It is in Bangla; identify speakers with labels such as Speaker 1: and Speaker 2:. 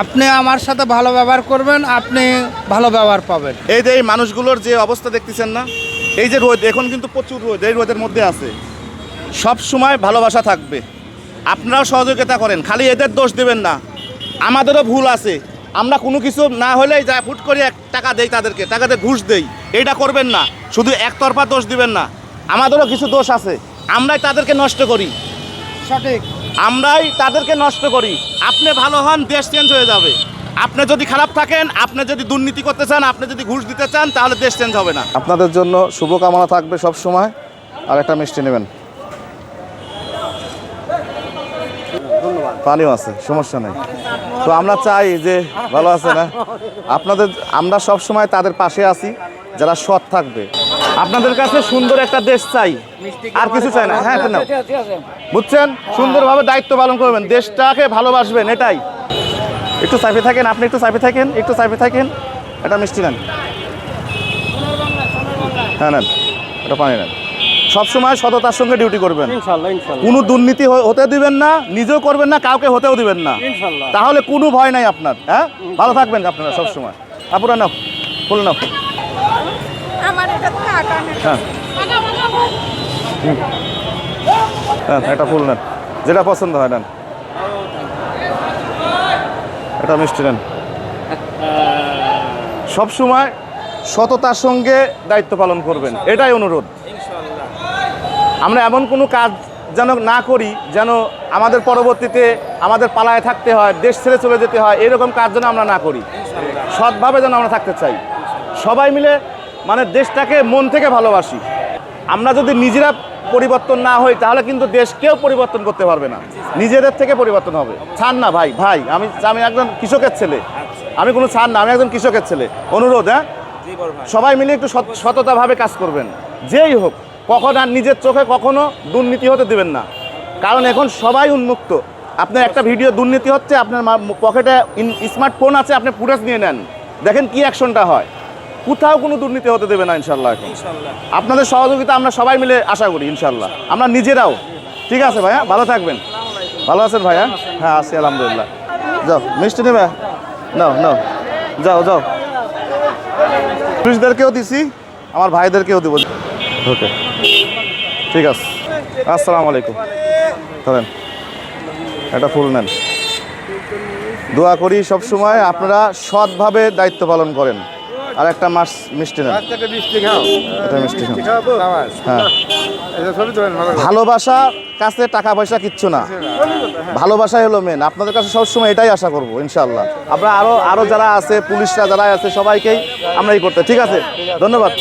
Speaker 1: আপনি আমার সাথে ভালো ব্যবহার করবেন আপনি ভালো ব্যবহার পাবেন।
Speaker 2: এই যে এই মানুষগুলোর যে অবস্থা দেখতেছেন না এই যে রোদ এখন কিন্তু প্রচুর রোদ এই রোদের মধ্যে আছে। সব সময় ভালোবাসা থাকবে। আপনারাও সহযোগিতা করেন খালি এদের দোষ দেবেন না। আমাদেরও ভুল আছে। আমরা কোনো কিছু না হলেই যা ফুট করে এক টাকা দেই তাদেরকে টাকাতে ঘুষ দেই। এইটা করবেন না শুধু একতরফা দোষ দিবেন না। আমাদেরও কিছু দোষ আছে আমরাই তাদেরকে নষ্ট করি।
Speaker 1: সঠিক।
Speaker 2: আমরাই তাদেরকে নষ্ট করি। আপনি ভালো হন, দেশ চেঞ্জ হয়ে যাবে। আপনি যদি খারাপ থাকেন, আপনি যদি দুর্নীতি করতে চান, আপনি যদি ঘুষ দিতে চান, তাহলে দেশ চেঞ্জ হবে না। আপনাদের জন্য শুভকামনা থাকবে সব সময়। আর একটা মিষ্টি নেবেন। পানিও আছে, সমস্যা নেই। তো আমরা চাই যে ভালো আছে না? আপনাদের, আমরা সব সময় তাদের পাশে আছি, যারা সৎ থাকবে। আপনাদের কাছে সুন্দর একটা দেশ চাই। আর কিছু চাই না। হ্যাঁ না বুঝছেন? সুন্দরভাবে দায়িত্ব পালন করবেন। দেশটাকে ভালোবাসবেন এটাই। একটু চাপে থাকেন আপনি একটু চাপে থাকেন একটু চাপে থাকেন। এটা মিষ্টি নেন। হ্যাঁ নেন। এটা পানি নেন। সবসময় সততার সঙ্গে ডিউটি করবেন। কোনো দুর্নীতি হতে দিবেন না নিজেও করবেন না কাউকে হতেও দিবেন না। তাহলে কোনো ভয় নাই আপনার হ্যাঁ? ভালো থাকবেন আপনারা সবসময়। আপুরা নাও ফুল নাও। হ্যাঁ। এটা ফুল নেন। যেটা পছন্দ হয়, নেন। এটা মিষ্টি, নেন। সব সময় সততার সঙ্গে দায়িত্ব পালন করবেন। এটাই অনুরোধ। আমরা এমন কোনো কাজ যেন না করি, যেন আমাদের পরবর্তীতে আমাদের পালায় থাকতে হয়, দেশ ছেড়ে চলে যেতে হয়, এরকম কাজ যেন আমরা না করি। সৎভাবে যেন আমরা থাকতে চাই। সবাই মিলে মানে দেশটাকে মন থেকে ভালোবাসি। আমরা যদি নিজেরা পরিবর্তন না হই তাহলে কিন্তু দেশ কেউ পরিবর্তন করতে পারবে না। নিজেদের থেকে পরিবর্তন হবে। ছাড় না ভাই ভাই আমি আমি একজন কৃষকের ছেলে। আমি কোনো ছাড় না আমি একজন কৃষকের ছেলে। অনুরোধ হ্যাঁ? সবাই মিলে একটু সততাভাবে কাজ করবেন। যেই হোক কখন আর নিজের চোখে কখনো দুর্নীতি হতে দেবেন না। কারণ এখন সবাই উন্মুক্ত। আপনার একটা ভিডিও দুর্নীতি হচ্ছে আপনার পকেটে স্মার্টফোন আছে আপনি ফুটেজ নিয়ে নেন। দেখেন কি অ্যাকশনটা হয়। কোথাও কোনো দুর্নীতি হতে দেবে না ইনশাল্লাহ এখন। আপনাদের সহযোগিতা আমরা সবাই মিলে আশা করি ইনশাল্লাহ আমরা নিজেরাও। ঠিক আছে ভাইয়া ভালো থাকবেন। ভালো আছেন ভাইয়া? হ্যাঁ আছি আলহামদুলিল্লাহ। যাও মিষ্টি নেবে? নাও নাও। যাও যাও। পুলিশদেরকেও দিছি আমার ভাইদেরকেও দেবো। ওকে। ঠিক আছে। আসসালামু আলাইকুম। ধরেন। এটা ফুল নেন। দোয়া করি সব সময় আপনারা সৎভাবে দায়িত্ব পালন করেন। আর একটা মাছ মিষ্টি নেন। এটা মিষ্টি
Speaker 3: খাওয়াবো?
Speaker 2: হ্যাঁ। ভালোবাসা কাছে টাকা পয়সা কিচ্ছু না। ভালোবাসাই হলো মেন আপনাদের কাছে সবসময় এটাই আশা করব ইনশাল্লাহ আমরা আরও আরও যারা আছে পুলিশরা যারা আছে সবাইকেই আমরা এই করতে ঠিক আছে? ধন্যবাদ।